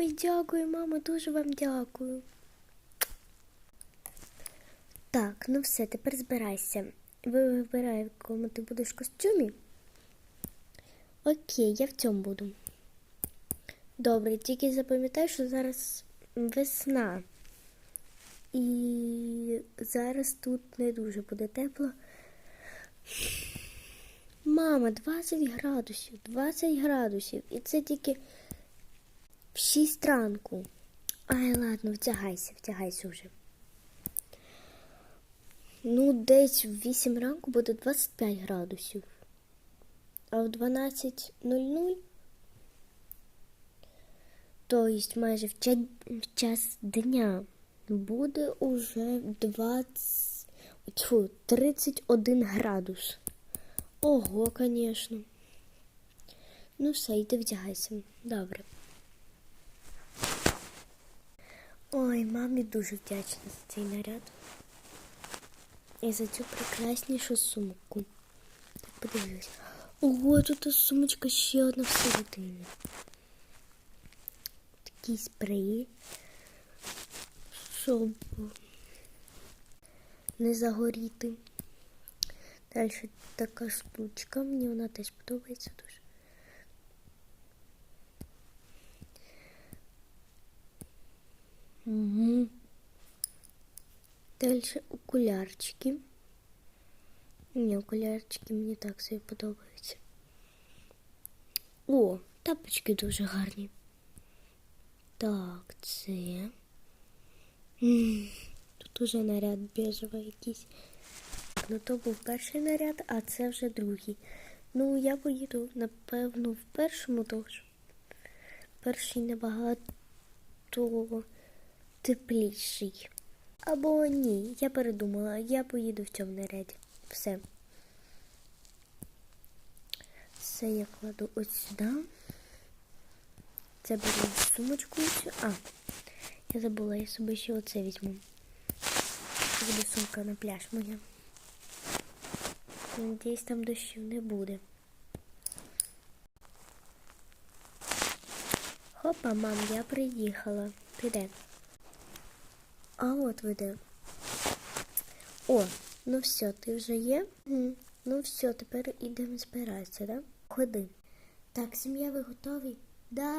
Ой, дякую, мама, дуже вам дякую. Так, ну все, тепер збирайся. Ви вибирай, в якому ти будеш костюмі. Окей, я в цьому буду. Добре, тільки запам'ятай, що зараз весна. І зараз тут не дуже буде тепло. Мама, 20 градусів, 20 градусів. І це тільки в 6 ранку. Ай, ладно, втягайся, втягайся вже. Ну, десь в 8 ранку буде 25 градусів. А в 12.00, тобто майже в час, в час дня, буде уже 20, тьфу, 31 градус. Ого, конечно. Ну все, йди вдягайся. Добре. Ой, мамі дуже вдячна за цей наряд. І за цю прекраснішу сумку. Так подивись. Ого, тут сумочка ще одна всередині. Такий спрей. Щоб не загоріти. Далі така штучка. Мені вона теж подобається дуже. Угу. Дальше окулярчики. Ні, окулярчики мені так собі подобаються. О, тапочки дуже гарні. Так, це. Тут уже наряд біжевий якийсь. Ну, то був перший наряд, а це вже другий. Ну, я поїду, напевно, в першому тож. Перший набагато тепліший. Або ні, я передумала, я поїду в цьому наряді. Все. Це я кладу ось сюди. Це беру сумочку. А, я забула, я собі ще оце візьму. Це буде сумка на пляж моя. Надіюсь, там дощів не буде. Хопа, мам, я приїхала. Ти де? А от ви де. О, ну все, ти вже є? Ну все, тепер ідемо збиратися, да? Ходи. Так, сім'я, ви готові? Да.